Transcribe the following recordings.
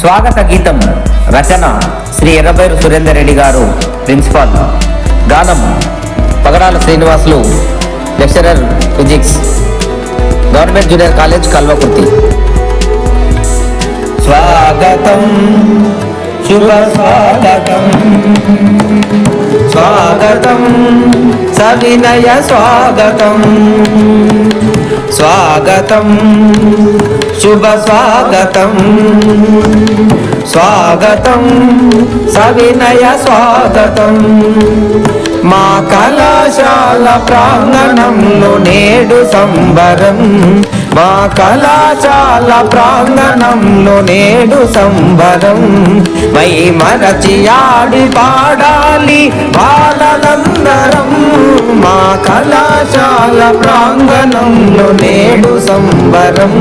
స్వాగత గీతం రచన శ్రీ ఎర్రబైరు సురేందర్ రెడ్డి గారు ప్రిన్సిపాల్ గానం Pagadala Srinivasulu lecturer physics government junior college Kalwakurthy. స్వాగతం శుభ స్వాగతం. స్వాగతం సవినయ స్వాగతం. స్వాగతం శుభ స్వాగతం స్వాగతం సవినయ స్వాగతం. మా కళాశాల ప్రాంగణంలో నేడు సంబరం. మా కళాశాల ప్రాంగణంలో నేడు సంబరం. మై మరచి ఆడి పాడాలి బాలలందరం. మా కళాశాల ప్రాంగణంలో నేడు సంబరం.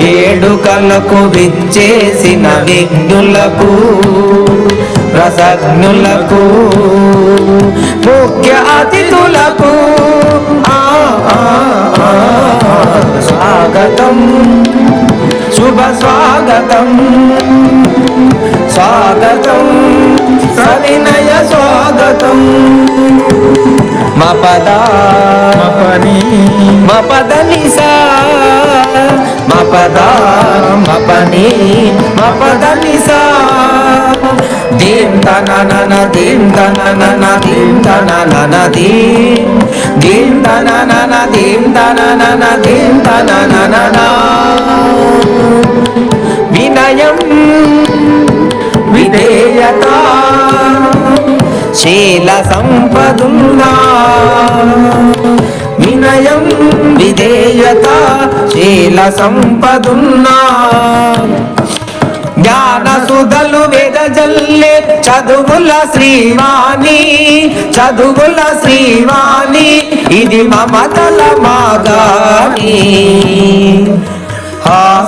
వేడుకలకు విచ్చేసిన విఘ్నులకు రసజ్ఞులకు ముఖ్య అతిథులకు. ఆ, ఆ, ఆ, స్వాగతం శుభ స్వాగతం. స్వాగతం సవినయ స్వాగతం. మపద మపని మపద నిసా మపద మపని మపద నిసా దీం తనన దీం తనన దీం తనన దీం దీం తనన దీం తనన దీం తనన వినయం విధేయత శీల సంపదున్నా. వినయం విధేయత శీల సంపదున్నా. జ్ఞాన సుధలు వెదజల్లే చదువుల శ్రీవాణి చదువుల శ్రీవాణి ఇది మమతల మాగాని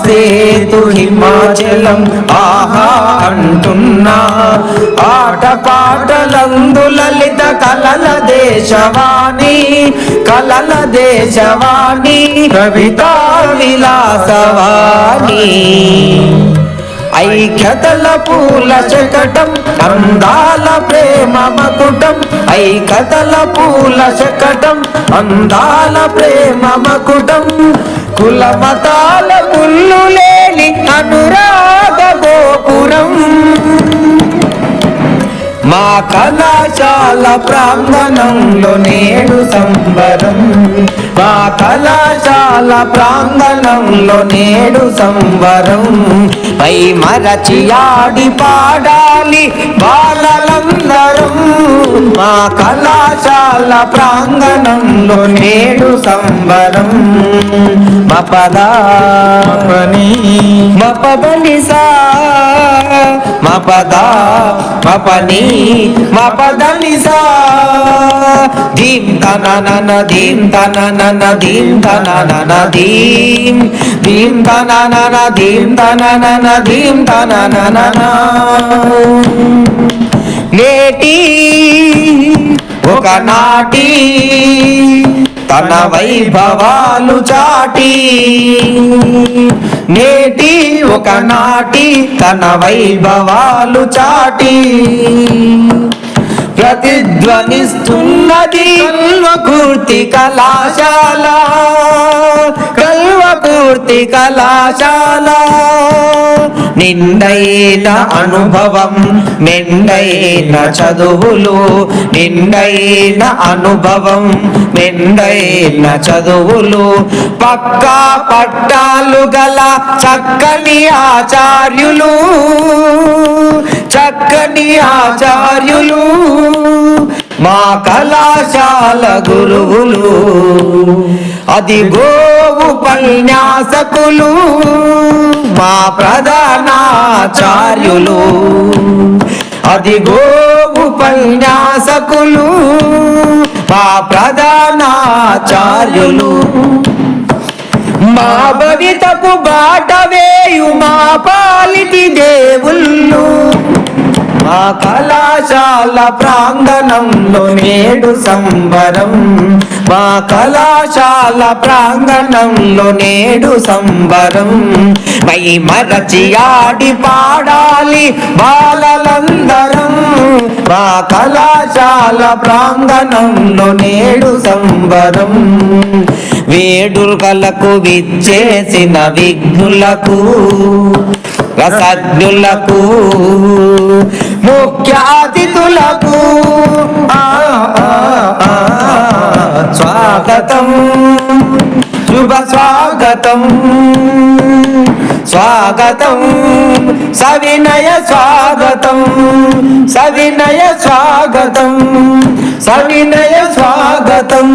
సేతు హిమాచలం ఆహా అంటున్నా ఆట పాటలందు లలిత కలల దేశవాణి కలల దేశవాణి కవితా విలాసవాణి. ఐక్యతల పూల శకటం అందాల ప్రేమ మకుటం. ఐక్యతల పూల శకటం అందాల ప్రేమ మకుటం. కుల మతాల పుల్లు లేని అనురాగ గోపురం. మా కళాశాల ప్రాంగణంలో నేడు సంబరం. మా కళాశాల ప్రాంగణంలో నేడు సంబరం. పై మరచి ఆడి పాడాలి బాలలందరం. మా కళాశాల ప్రాంగణంలో నేడు సంబరం. మపద మపని మపదనిసా మపద పని మా పదని సాీం తన నన దీం తన నన దీం తన నన దీం దీం తన నన దీం తన నన దీం తన నన నేటి ఒకనాటి తన వైభవాలు చాటి నేటి ఒకనాటి తన వైభవాలు చాటి ప్రతిధ్వనిస్తున్నది కల్వకూర్తి కళాశాల కల్వకూర్తి కళాశాల. నిండైన అనుభవం మెండైన చదువులు నిండైన అనుభవం మెండైన చదువులు. పక్కా పట్టాలు గల చక్కని ఆచార్యులు చక్కని ఆచార్యులు. మా కళాశాల గురువులు. అది గోవు పన్యాసకులు మా ప్రధానాచార్యులు. అది గోవు పన్యాసకులు మా ప్రధానాచార్యులు. మా భవితకు బాట వేయు మా పాలిటి దేవుళ్ళు. మా కళాశాల ప్రాంగణంలో నేడు సంబరం. మా కళాశాల ప్రాంగణంలో నేడు సంబరం. మై మరచి ఆడి పాడాలి బాలలందరం. మా కళాశాల ప్రాంగణంలో నేడు సంబరం. వేడుకలకు విచ్చేసిన విఘ్నులకు రసజ్ఞులకు ముఖ్యాతిథులకు స్వాగతం శుభ స్వాగతం స్వాగతం సవినయ స్వాగతం సవినయ స్వాగతం సవినయ స్వాగతం.